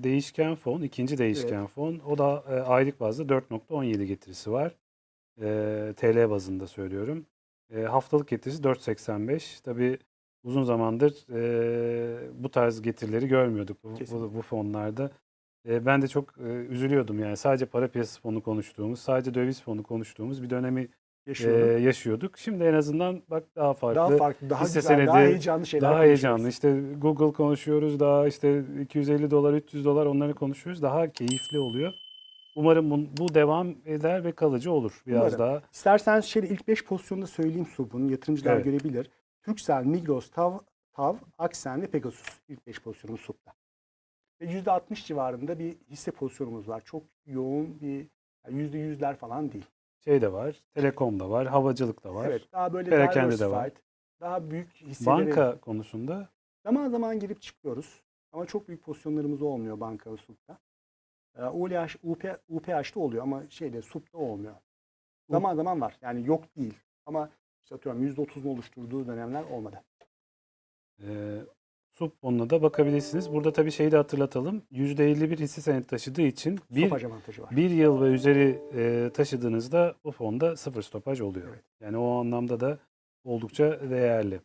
değişken fon, ikinci değişken fon. O da e, aylık bazda 4.17 getirisi var. E, TL bazında söylüyorum. E, haftalık getirisi 4.85. Tabii uzun zamandır e, bu tarz getirileri görmüyorduk bu, bu, bu fonlarda. E, ben de çok e, üzülüyordum yani sadece para piyasası fonu konuştuğumuz, sadece döviz fonu konuştuğumuz bir dönemi e, Yaşıyorum. yaşıyorduk. Şimdi en azından bak daha farklı. daha farklı, daha hisse güzel, daha senedi, heyecanlı şeyler Daha heyecanlı. İşte Google konuşuyoruz. Daha işte 250 dolar, 300 dolar onları konuşuyoruz. Daha keyifli oluyor. Umarım bu, bu devam eder ve kalıcı olur biraz Umarım. daha. İstersen şöyle ilk 5 pozisyonda söyleyeyim SUB'un. Yatırımcılar Evet. görebilir. Turkcell, Migros, Tav, Tav, Aksen ve Pegasus ilk 5 pozisyonumuz SUB'da. Ve %60 civarında bir hisse pozisyonumuz var. Çok yoğun bir yani %100'ler falan değil. Şey de var. Telekom da var. Havacılık da var. Evet, daha böyle Perakende de var. daha büyük hisseleri Banka konusunda zaman zaman girip çıkıyoruz. Ama çok büyük pozisyonlarımız olmuyor banka ve SUB'da. Ee, ULH, UP, UPH'te oluyor ama şeyde SUB'da olmuyor. Zaman zaman var. Yani yok değil. Ama işte atıyorum %30'unu oluşturduğu dönemler olmadı. e, sub fonuna da bakabilirsiniz. Burada tabii şeyi de hatırlatalım. %51 hisse senedi taşıdığı için bir, Stopaj avantajı var. bir yıl ve üzeri e, taşıdığınızda bu fonda sıfır stopaj oluyor. Evet. Yani o anlamda da oldukça değerli.